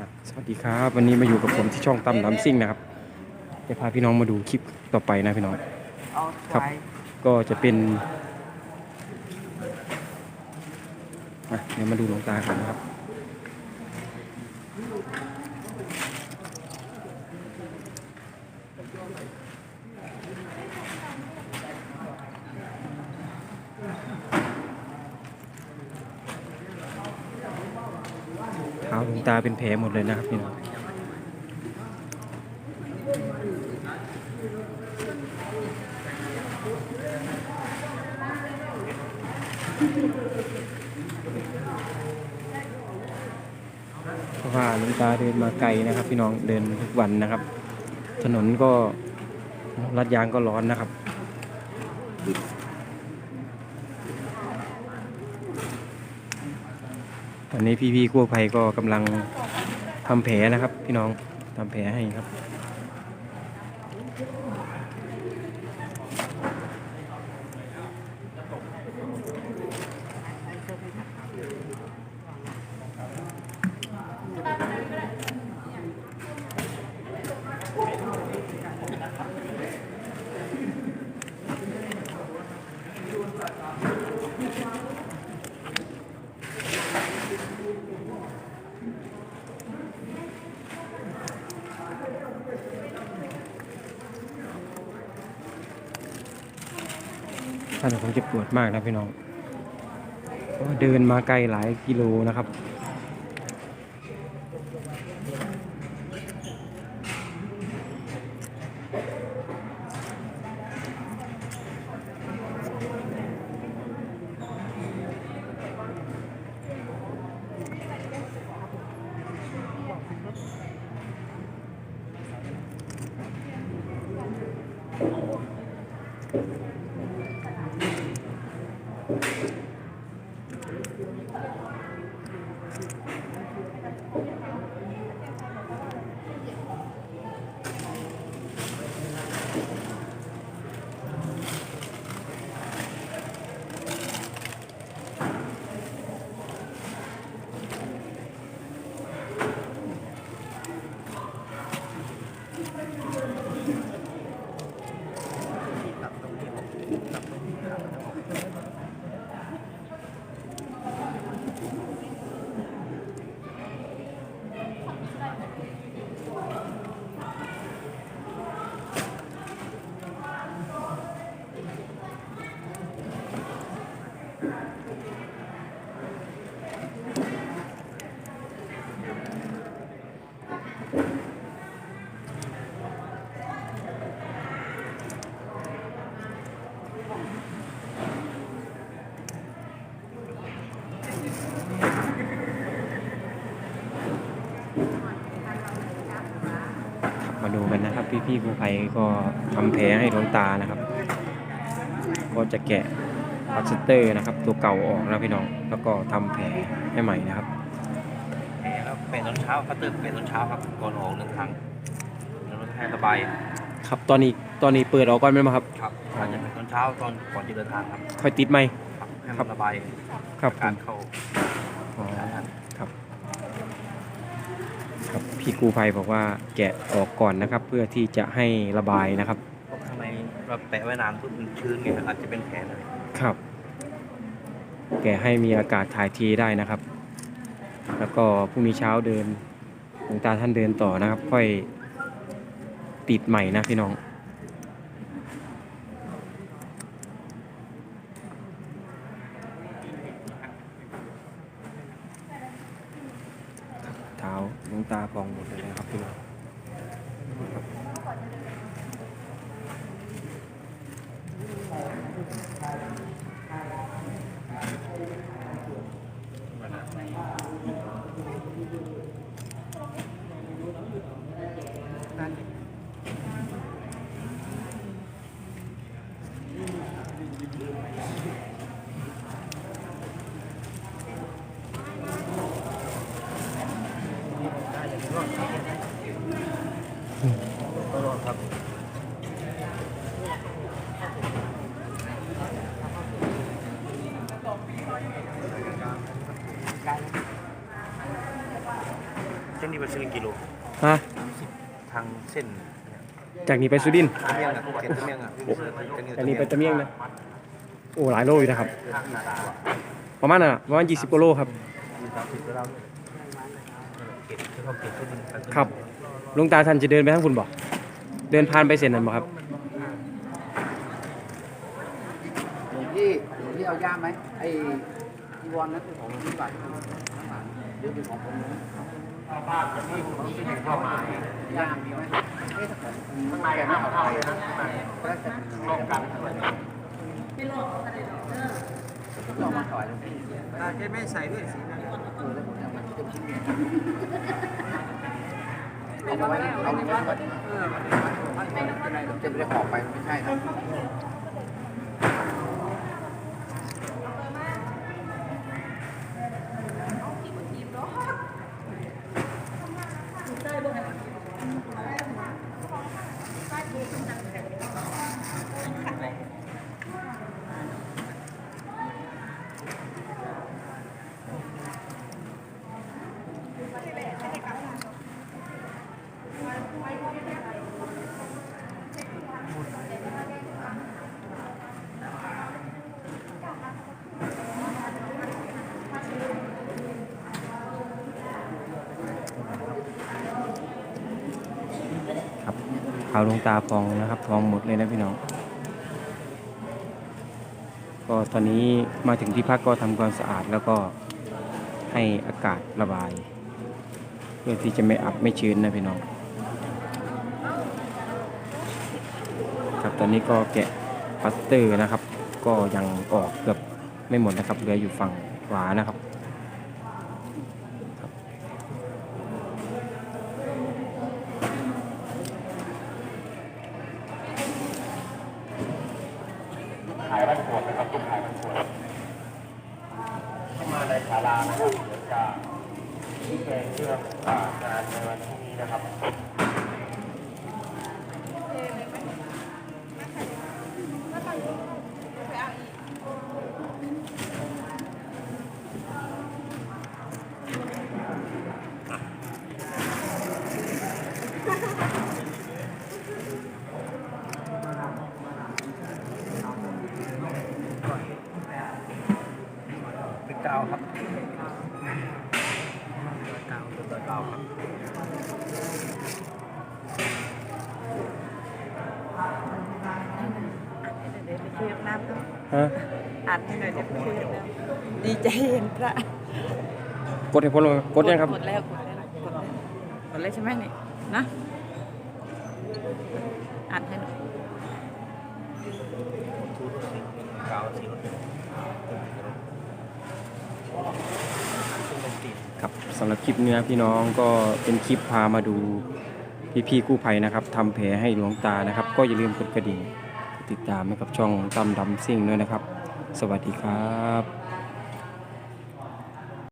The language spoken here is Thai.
ครับสวัสดีครับ วันนี้มาอยู่กับผมที่ช่องตั้มน้ำซิ่งนะครับจะพาพี่น้องมาดูคลิปต่อไปนะพี่น้องเอาครับไว้ก็จะเป็นอะเดี๋ยวมาดูหลวงตากันนะครับ เท้าหลวง ตาเป็นแผลหมดเลยนะครับพี่น้องเพราะว่าหลวงตาเดินมาไกลนะครับ พี่น้องเดินทุกวันนะครับ ถนนก็ลัดยางก็ร้อนนะครับ ตอนนี้พี่ๆกู้ภัยก็กำลังทำแผลนะครับ พี่น้องทำแผลให้ครับ ท่านคงจะปวดมากนะพี่น้องเพราะว่าเดินมาไกลหลายกิโลนะครับ มาดูกันนะครับ พี่ๆกู้ภัยก็ทำแผลให้หลวงตานะครับ ก็จะแกะพลาสเตอร์นะครับ ตัวเก่าออกนะพี่น้อง แล้วก็ทำแผลให้ใหม่นะครับแผลครับเป็นตอนเช้าเขาตื่นเป็นตอนเช้าครับก่อนออกหนึ่งครั้งแล้วมันให้ระบายครับตอนนี้ตอนนี้เปิดออกก่อนไหมครับครับอาจจะเป็นตอนเช้าตอนก่อนจะเดินทางครับค่อยติดไหมครับให้ครัมันบระบายครับผการมเข้า อ๋อ การงาน ครับ ครับ พี่กูภัยบอกว่าแกะออกก่อนนะครับ เพื่อที่จะให้ระบายนะครับเพราะข้างในเราแปะไว้นานปุ๊บมันชื้นไงอาจจะเป็นแผลเลยครับ แกะให้มีอากาศถ่ายเทีได้นะครับ แล้วก็พรุ่งนี้เช้าเดินหลวงตาท่านเดินต่อนะครับ ค่อยติดใหม่นะพี่น้อง เท้าน้งตาพองหมดเลยครับพี่น้องครับ เส้นนี้ไปซื้อกิโลฮะทางเส้นจากนี้ไปสุดินจากนี้ไปตะเมียงนะโอ้หลายโลอยู่นะครับ ประมาณน่ะประมาณยี่สิบสามสิบแล้ว เขตที่เขาเขตสุรินทร์ครับหลวงตาท่านจะเดินไปทางคุณบอกเดินผ่านไปเส้นนั้นบ่ครับหลวงพี่หลวงพี่เอาย่ามไหมไอ้อีวอนนั่นคือของหลวงพี่บัตรข้างหลังหรือเป็นของผมย่ามมีไหมเอ๊ะข้างในแกไม่เอาไปนะข้างในแล้วจะเป็นลงกันไม่ลงอะไรหรอกเออผมเอามาถวายหลวงพี่ตาแค่ไม่ใส่ด้วยสีนั่นเออแล้วผมจะมาจะชิ้น เอาไว้เอาไว้ก่อนเออมันไม่เป็นไรหรอกจะไม่ได้หอบไปมันไม่ใช่นะ เขาหลงตาพองนะครับทองหมดเลยนะพี่น้อง ก็ตอนนี้มาถึงที่พักก็ทำความสะอาดแล้วก็ให้อากาศระบาย เพื่อที่จะไม่อับไม่ชื้นนะพี่น้อง ครับตอนนี้ก็แกะพลาสเตอร์นะครับ ก็ยังออกเกือบไม่หมดนะครับเหลืออยู่ฝั่งขวานะครับ ขายบ้านขวดนะครับ ตุ้มขายบ้ามาในศาลานะครับเดี๋ยวจะชี้แจงเรื่องงานในวันพรุ่งนี้นะครับ เป็นกาวครับกาวตัวกาวครับเดี๋ยวไปเทปน้ำเนาะฮะอ่านให้หน่อยเดี๋ยวไปเทปน้ำดีใจเห็นพระกดให้พ้นลงกดยังครับกดแล้วกดแล้วกดแล้วกดแล้วใช่ไหมนี่นะอ่านให้หน่อย กาวสีรถซึ่งเป็นติด ครับ สำหรับคลิปเนื้อพี่น้องก็เป็นคลิปพามาดูพี่ๆกู้ภัยนะครับทำแผลให้หลวงตานะครับ ก็อย่าลืมกดกระดิ่งติดตามให้กับช่องตั้มดำซิ่งด้วยนะครับ สวัสดีครับ